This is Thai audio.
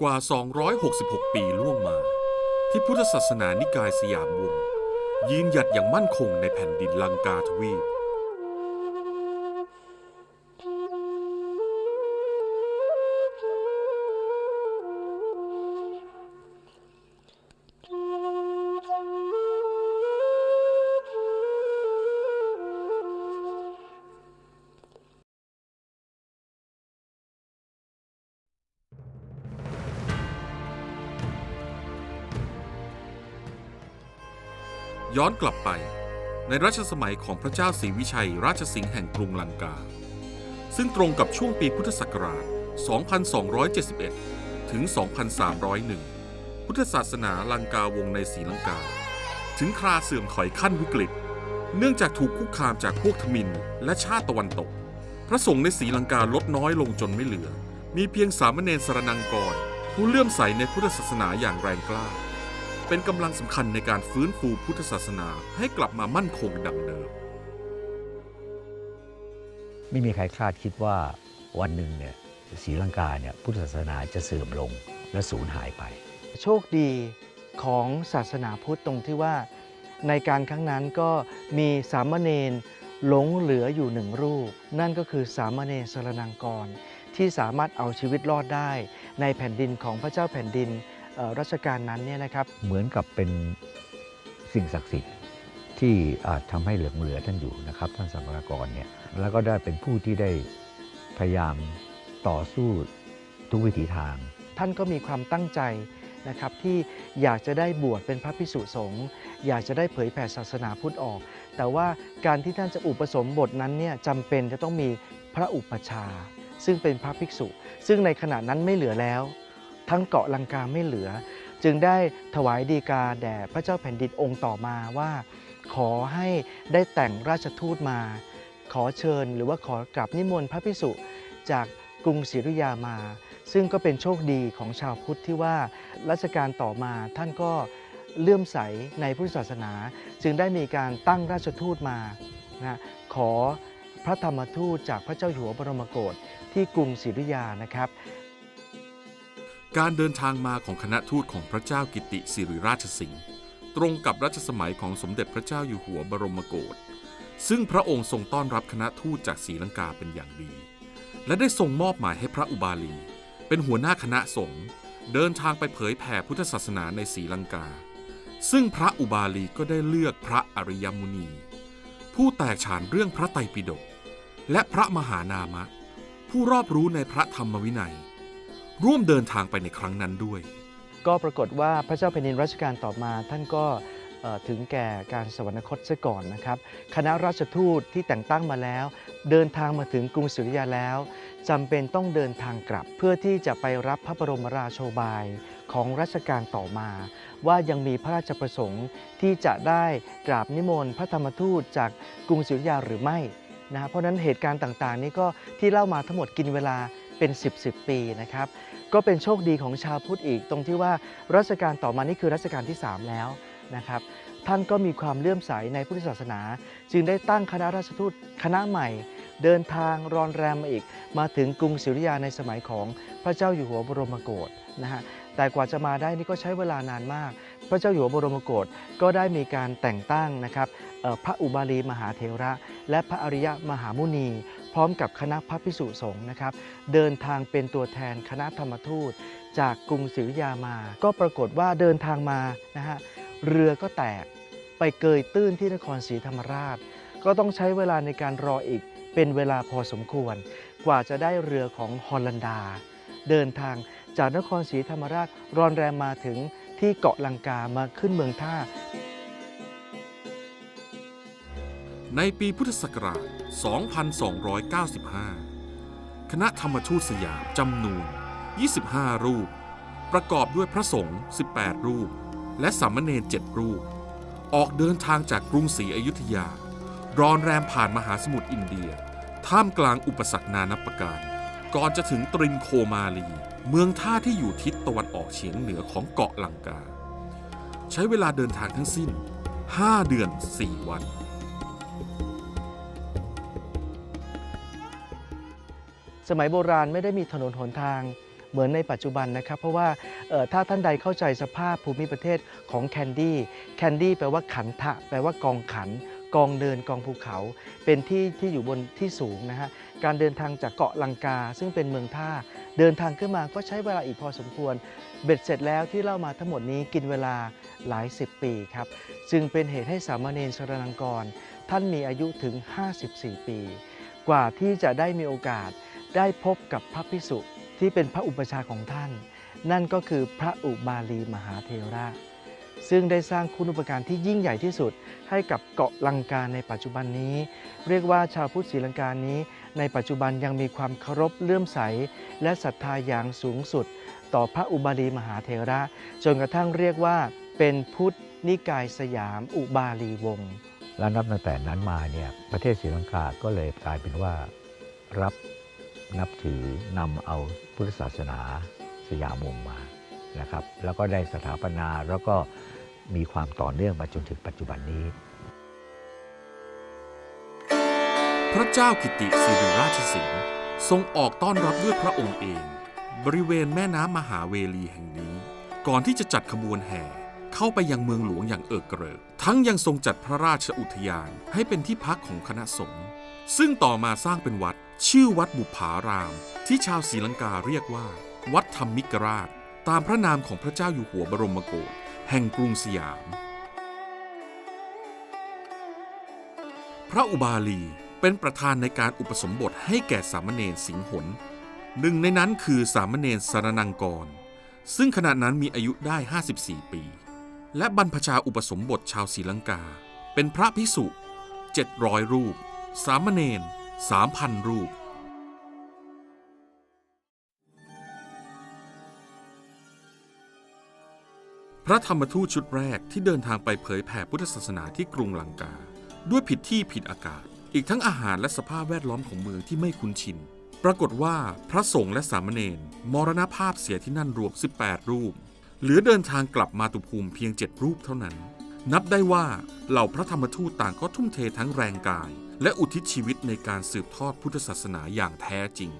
กว่า 266 ปีล่วงมา ที่พุทธศาสนานิกายสยามวงยืนหยัดอย่างมั่นคงในแผ่นดินลังกาทวีป ย้อนกลับไปในรัชสมัยของพระเจ้าศรีวิชัยราชสิงห์แห่งกรุงลังกา ซึ่งตรงกับช่วงปีพุทธศักราช 2271 ถึง 2301 พุทธศาสนาลังกาวงในศรีลังกา ถึงคราเสื่อมถอยขั้นวิกฤต เนื่องจากถูกคุกคามจากพวกทมินและชาติตะวันตก พระสงฆ์ในศรีลังกาลดน้อยลงจนไม่เหลือ มีเพียงสามเณรสรนังกรผู้เลื่อมใสในพุทธศาสนาอย่างแรงกล้า เป็นกำลังสำคัญในการฟื้นฟูพุทธศาสนาให้กลับมามั่นคงดังเดิม ไม่มีใครคาดคิดว่าวันหนึ่งเนี่ยศรีลังกาเนี่ยพุทธศาสนาจะเสื่อมลงและสูญหายไป โชคดีของศาสนาพุทธตรงที่ว่า ในการครั้งนั้นก็มีสามเณรหลงเหลืออยู่หนึ่งรูป นั่นก็คือสามเณรสรนังกร ที่สามารถเอาชีวิตรอดได้ ในแผ่นดินของพระเจ้าแผ่นดินเอ่อ รัชกาลนั้นเนี่ยนะครับเหมือนกับเป็นสิ่งศักดิ์สิทธิ์ที่อาจทำให้เหลืองเหลือท่านอยู่นะครับท่านสัมภารกรเนี่ยแล้วก็ได้เป็นผู้ที่ได้พยายามต่อสู้ทุกวิถีทาง ท่านก็มีความตั้งใจนะครับที่อยากจะได้บวชเป็นพระพิสุสงฆ์อยากจะได้เผยแผ่ศาสนาพุทธออก แต่ว่าการที่ท่านจะอุปสมบทนั้นเนี่ยจำเป็นจะต้องมีพระอุปชฌาย์ซึ่งเป็นพระภิกษุ ซึ่งในขณะนั้นไม่เหลือแล้ว ทั้งเกาะลังกาไม่เหลือ จึงได้ถวายดีกาแด่พระเจ้าแผ่นดินองค์ต่อมาว่า ขอให้ได้แต่งราชทูตมา ขอเชิญหรือว่าขอกราบนิมนต์พระภิกษุจากกรุงศรีอยุยามา ซึ่งก็เป็นโชคดีของชาวพุทธที่ว่ารัชกาลต่อมาท่านก็เลื่อมใสในพุทธศาสนา จึงได้มีการตั้งราชทูตมานะขอพระธรรมทูตจากพระเจ้าอยู่หัวบรมโกศที่กรุงศรีอยุยานะครับ การเดินทางมาของคณะทูตของพระเจ้ากิติสิริราชสิงห์ตรงกับรัชสมัยของสมเด็จพระเจ้าอยู่หัวบรมโกศซึ่งพระองค์ทรงต้อนรับคณะทูตจากศรีลังกาเป็นอย่างดี และได้ทรงมอบหมายให้พระอุบาลี เป็นหัวหน้าคณะสงฆ์เดินทางไปเผยแผ่พุทธศาสนาในศรีลังกา ซึ่งพระอุบาลีก็ได้เลือกพระอริยมุนี ผู้แตกฉานเรื่องพระไตรปิฎกและพระมหานามะ ผู้รอบรู้ในพระธรรมวินัย ร่วมเดินทางไปในครั้งนั้นด้วย ก็ปรากฏว่าพระเจ้าแผ่นดินรัชกาลต่อมา ท่านก็ถึงแก่การสวรรคตซะก่อนนะครับ คณะราชทูตที่แต่งตั้งมาแล้ว เดินทางมาถึงกรุงศรีอยุธยาแล้วจำเป็นต้องเดินทางกลับ เพื่อที่จะไปรับพระบรมราโชบายของรัชกาลต่อมา ว่ายังมีพระราชประสงค์ที่จะได้กราบนิมนต์พระธรรมทูตจากกรุงศรีอยุธยาหรือไม่นะเพราะนั้นเหตุการณ์ต่างๆ นี้ก็ที่เล่ามาทั้งหมดกินเวลา เป็น 10บสปีนะครับ ก็เป็นโชคดีของชาวพุทธอีก ตรงที่ว่ารัชกาลต่อมานี่คือรัชกาลที่ 3 แล้วนะครับ ท่านก็มีความเลื่อมใสในพุทธศาสนา จึงได้ตั้งคณะราชทูตคณะใหม่ เดินทางรอนแรมมาอีก มาถึงกรุงศรีอยุธยาในสมัยของพระเจ้าอยู่หัวบรมโกศนะฮะ แต่กว่าจะมาได้นี่ก็ใช้เวลานานมาก พระเจ้าอยู่หัวบรมโกศก็ได้มีการแต่งตั้งนะครับพระอุบาลีมหาเถระ และพระอริยมหามุนี พร้อมกับคณะพระภิกษุสงฆ์นะครับ เดินทางเป็นตัวแทนคณะธรรมทูต จากกรุงศรีอยุธยามา ก็ปรากฏว่าเดินทางมานะฮะเรือก็แตกไปเกยตื้นที่นครศรีธรรมราช ก็ต้องใช้เวลาในการรออีกเป็นเวลาพอสมควร กว่าจะได้เรือของฮอลันดา เดินทาง จากนครศรีธรรมราชรอนแรมมาถึงที่เกาะลังกามาขึ้นเมืองท่า ในปีพุทธศักราช 2295 คณะธรรมทูตสยามจำนวน 25 รูป ประกอบด้วยพระสงฆ์ 18 รูป และสามเณร 7 รูป ออกเดินทางจากกรุงศรีอยุธยารอนแรมผ่านมหาสมุทรอินเดีย ท่ามกลางอุปสรรคนานับประการ ก่อนจะถึงตรินโคมาลี เมืองท่าที่อยู่ทิศตะวันออกเฉียงเหนือของเกาะลังกา ใช้เวลาเดินทางทั้งสิ้น 5 เดือน 4 วัน สมัยโบราณไม่ได้มีถนนหนทางเหมือนในปัจจุบันนะครับ เพราะว่าถ้าท่านใดเข้าใจสภาพภูมิประเทศของแคนดี้แคนดี้แปลว่าขันทะ แปลว่ากองขัน กองเดินกองภูเขา เป็นที่ที่อยู่บนที่สูงนะฮะการเดินทางจากเกาะลังกา ซึ่งเป็นเมืองท่า เดินทางขึ้นมาก็ใช้เวลาอีกพอสมควร เบ็ดเสร็จแล้วที่เล่ามาทั้งหมดนี้กินเวลาหลายสิบปีครับจึงเป็นเหตุให้สามเณรสรนังกร ท่านมีอายุถึง 54 ปี กว่าที่จะได้มีโอกาสได้พบกับพระพิสุที่เป็นพระอุปชาของท่าน นั่นก็คือพระอุบาลีมหาเทระ ซึ่งได้สร้างคุณอุปการที่ยิ่งใหญ่ที่สุด ให้กับเกาะลังกาในปัจจุบันนี้ เรียกว่าชาวพุทธศรีลังกานี้ ในปัจจุบันยังมีความเคารพเลื่อมใส และศรัทธาอย่างสูงสุด ต่อพระอุบาลีมหาเทระ จนกระทั่งเรียกว่า เป็นพุทธนิกายสยามอุบาลีวงศ์แล้วนับตั้งแต่นั้นมาเนี่ยประเทศศรีลังกาก็เลยกลายเป็นว่ารับนับถือนำเอาพุทธศาสนาสยามวงศ์มา นะครับ แล้วก็ได้สถาปนาแล้วก็มีความต่อเนื่องมาจนถึงปัจจุบันนี้ พระเจ้ากิติสิริราชสิงห์ทรงออกต้อนรับด้วยพระองค์เอง บริเวณแม่น้ำมหาเวลีแห่งนี้ ก่อนที่จะจัดขบวนแห่เข้าไปยังเมืองหลวงอย่างเอิกเกริก ทั้งยังทรงจัดพระราชอุทยานให้เป็นที่พักของคณะสงฆ์ซึ่งต่อมาสร้างเป็นวัด ชื่อวัดบุปผาราม ที่ชาวศรีลังกาเรียกว่า วัดธรรมิกราช ตามพระนามของพระเจ้าอยู่หัวบรมโกศแห่งกรุงสยาม พระอุบาลีเป็นประธานในการอุปสมบทให้แก่สามเณรสิงหนหนึ่งในนั้นคือสามเณรสารนังกร ซึ่งขณะนั้นมีอายุได้ 54 ปี และบรรพชาอุปสมบทชาวศรีลังกา เป็นพระพิสุ700 รูป สามเณร3,000 รูป พระธรรมทูตชุดแรกที่เดินทางไปเผยแผ่พุทธศาสนาที่กรุงลังกา ด้วยผิดที่ผิดอากาศ อีกทั้งอาหารและสภาพแวดล้อมของเมืองที่ไม่คุ้นชิน ปรากฏว่าพระสงฆ์และสามเณรมรณภาพเสียที่นั่นรวม 18 รูป เหลือเดินทางกลับมาตุภูมิเพียง 7 รูปเท่านั้น นับได้ว่าเหล่าพระธรรมทูตต่างก็ทุ่มเททั้งแรงกาย และอุทิศชีวิตในการสืบทอดพุทธศาสนาอย่างแท้จริง